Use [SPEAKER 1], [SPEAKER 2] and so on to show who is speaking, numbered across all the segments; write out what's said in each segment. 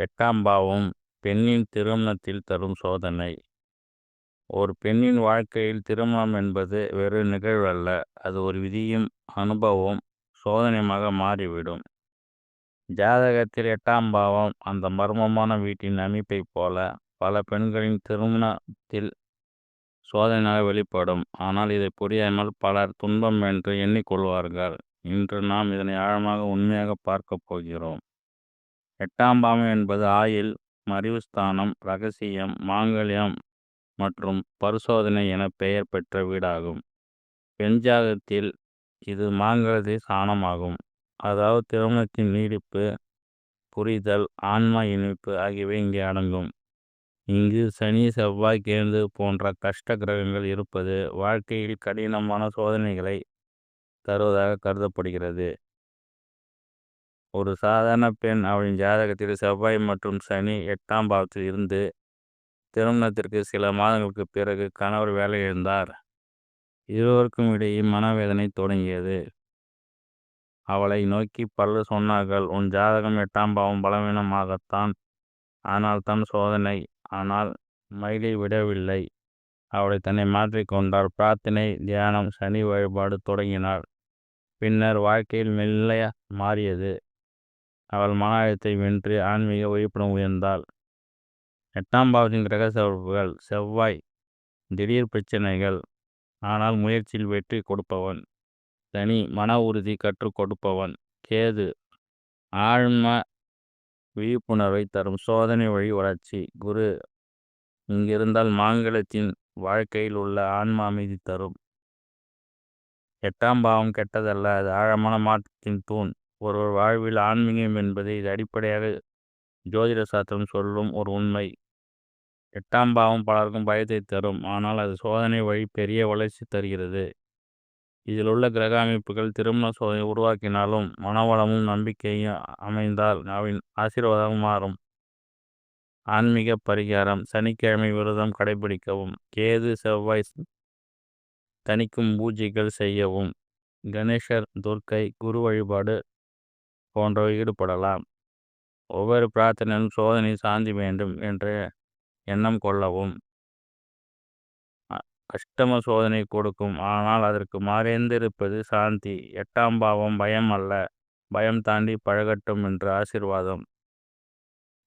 [SPEAKER 1] எட்டாம் பாவம் பெண்ணின் திருமணத்தில் தரும் சோதனை. ஒரு பெண்ணின் வாழ்க்கையில் திருமணம் என்பது வெறும் நிகழ்வல்ல அது ஒரு விதியும் அனுபவம் சோதனையுமாக மாறிவிடும். ஜாதகத்தில் எட்டாம் பாவம் அந்த மர்மமான வீட்டின் அமைப்பைப் போல பல பெண்களின் திருமணத்தில் சோதனையாக வெளிப்படும். ஆனால் இதை புரியாமல் பலர் துன்பம் என்று எண்ணிக்கொள்வார்கள். இன்று நாம் இதனை ஆழமாக உண்மையாக பார்க்கப் போகிறோம். எட்டாம் பாவம் என்பது ஆயில் மறைவுஸ்தானம் ரகசியம் மாங்கல்யம் மற்றும் பரிசோதனை என பெயர் பெற்ற வீடாகும். பெஞ்சாகத்தில் இது மாங்கலத்தை சாணமாகும் அதாவது திருமணத்தின் நீடிப்பு புரிதல் ஆன்மா இணைப்பு ஆகியவை இங்கே அடங்கும். இங்கு சனி செவ்வாய் கேந்து போன்ற கஷ்ட கிரகங்கள் இருப்பது வாழ்க்கையில் கடினமான சோதனைகளை தருவதாக கருதப்படுகிறது. ஒரு சாதாரண பெண் அவளின் ஜாதகத்தில் செவ்வாய் மற்றும் சனி எட்டாம் பாவத்தில் இருந்து திருமணத்திற்கு சில மாதங்களுக்கு பிறகு கணவர் வேலை இருந்தார் இருவருக்கும் இடையே மனவேதனை தொடங்கியது. அவளை நோக்கி பல்லு சொன்னார்கள் உன் ஜாதகம் எட்டாம் பாவம் பலவீனமாகத்தான். ஆனால் தான் சோதனை. ஆனால் மயிலை விடவில்லை. அவளை தன்னை மாற்றிக்கொண்டார் பிரார்த்தனை தியானம் சனி வழிபாடு தொடங்கினார் பின்னர் வாழ்க்கையில் மெல்ல மாறியது. அவள் மன அழுத்தை வென்று ஆன்மீக விழிப்புணர்வு உயர்ந்தாள். எட்டாம் பாவத்தின் கிரக சிறப்புகள் செவ்வாய் திடீர் பிரச்சனைகள் ஆனால் முயற்சியில் வெற்றி கொடுப்பவன். சனி மன உறுதி கற்றுக் கொடுப்பவன். கேது ஆழ்ம விழிப்புணர்வை தரும் சோதனை வழி வளர்ச்சி. குரு இங்கிருந்தால் மாங்கலத்தின் வாழ்க்கையில் உள்ள ஆன்ம அமைதி தரும். எட்டாம் பாவம் கெட்டதல்ல அது ஆழமான மாற்றத்தின் தூண். ஒருவர் வாழ்வில் ஆன்மீகம் என்பது இது அடிப்படையாக ஜோதிட சாஸ்திரம் சொல்லும் ஒரு உண்மை. எட்டாம் பாவம் பலருக்கும் பயத்தை தரும். ஆனால் அது சோதனை வழி பெரிய வளர்ச்சி தருகிறது. இதில் உள்ள கிரக அமைப்புகள் திருமண சோதனை உருவாக்கினாலும் மனவளமும் நம்பிக்கையும் அமைந்தால் அவின் ஆசீர்வாதம் மாறும். ஆன்மீக பரிகாரம் சனிக்கிழமை விரதம் கடைபிடிக்கவும் கேது செவ்வாய் தணிக்கும் பூஜைகள் செய்யவும் கணேசர் துர்க்கை குரு வழிபாடு போன்றவை ஈடுபடலாம். ஒவ்வொரு பிரார்த்தனையும் சோதனை சாந்தி வேண்டும் என்று எண்ணம் கொள்ளவும். அஷ்டம சோதனை கொடுக்கும். ஆனால் அதற்கு மறைந்திருப்பது சாந்தி. எட்டாம் பாவம் பயம் அல்ல. பயம் தாண்டி பழகட்டும் என்று ஆசிர்வாதம்.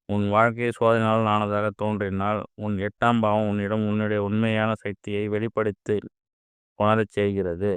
[SPEAKER 1] உன் வாழ்க்கை சோதனையால் ஆனதாக தோன்றினால் உன் எட்டாம் பாவம் உன்னிடம் உன்னுடைய உண்மையான சக்தியை வெளிப்படுத்தி உணரச் செய்கிறது.